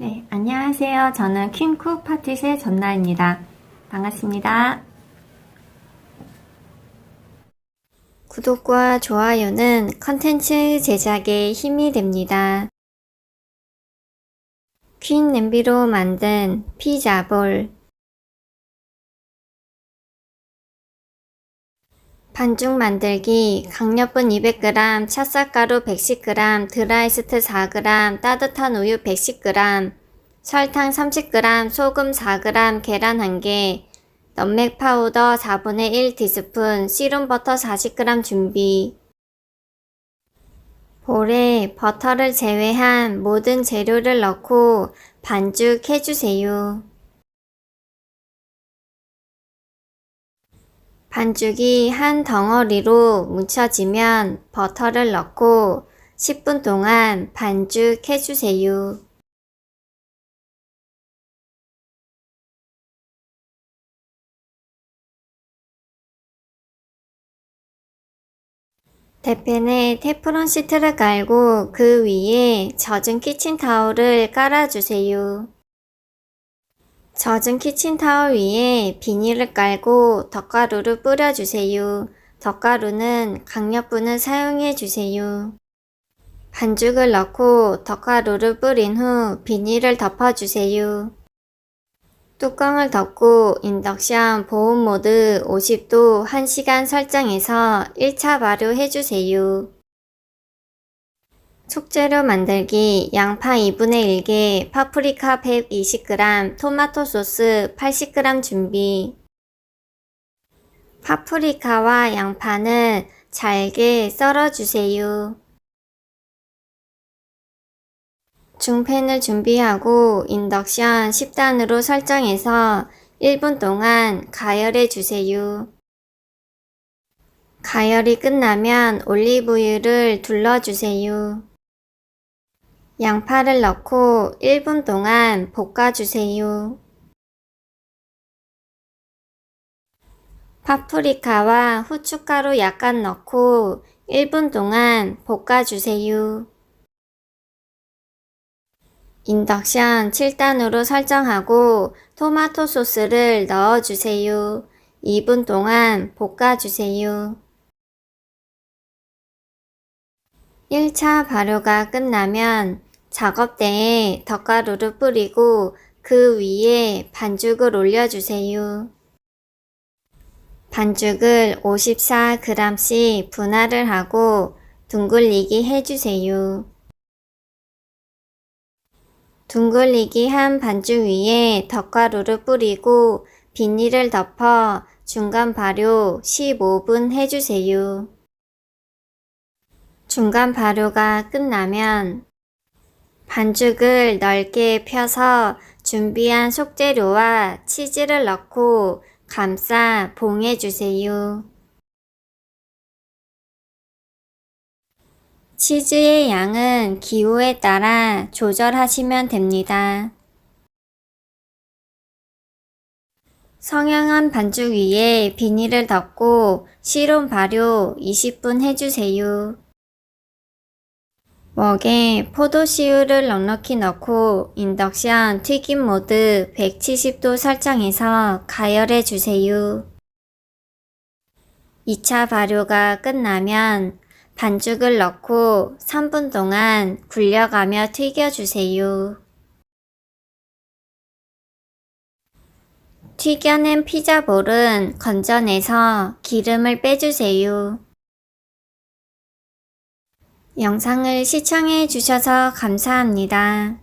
네, 안녕하세요. 저는 퀸쿡 파티의 전나입니다. 반갑습니다. 구독과 좋아요는 컨텐츠 제작에 힘이 됩니다. 퀸 냄비로 만든 피자볼 반죽 만들기 강력분 200g, 찹쌀가루 110g, 드라이스트 4g, 따뜻한 우유 110g, 설탕 30g, 소금 4g, 계란 1개, 너맥 파우더 4분의 1 티스푼, 씨름 버터 40g 준비. 볼에 버터를 제외한 모든 재료를 넣고 반죽해주세요. 반죽이 한 덩어리로 뭉쳐지면 버터를 넣고 10분 동안 반죽해주세요. 대팬에 테프론 시트를 깔고 그 위에 젖은 키친타올을 깔아주세요. 젖은 키친타올 위에 비닐을 깔고 덧가루를 뿌려주세요. 덧가루는 강력분을 사용해주세요. 반죽을 넣고 덧가루를 뿌린 후 비닐을 덮어주세요. 뚜껑을 덮고 인덕션 보온 모드 50도 1시간 설정해서 1차 발효해주세요. 속재료 만들기 양파 2분의 1개, 파프리카 120g, 토마토 소스 80g 준비. 파프리카와 양파는 잘게 썰어주세요. 중팬을 준비하고 인덕션 10단으로 설정해서 1분 동안 가열해 주세요. 가열이 끝나면 올리브유를 둘러주세요. 양파를 넣고 1분 동안 볶아주세요. 파프리카와 후춧가루 약간 넣고 1분 동안 볶아주세요. 인덕션 7단으로 설정하고 토마토 소스를 넣어주세요. 2분 동안 볶아주세요. 1차 발효가 끝나면 작업대에 덧가루를 뿌리고 그 위에 반죽을 올려주세요. 반죽을 54g씩 분할을 하고 둥글리기 해주세요. 둥글리기 한 반죽 위에 덧가루를 뿌리고 비닐을 덮어 중간 발효 15분 해주세요. 중간 발효가 끝나면 반죽을 넓게 펴서 준비한 속재료와 치즈를 넣고 감싸 봉해 주세요. 치즈의 양은 기호에 따라 조절하시면 됩니다. 성형한 반죽 위에 비닐을 덮고 실온 발효 20분 해주세요. 웍에 포도씨유를 넉넉히 넣고 인덕션 튀김 모드 170도 설정해서 가열해 주세요. 2차 발효가 끝나면 반죽을 넣고 3분 동안 굴려가며 튀겨주세요. 튀겨낸 피자볼은 건져내서 기름을 빼주세요. 영상을 시청해 주셔서 감사합니다.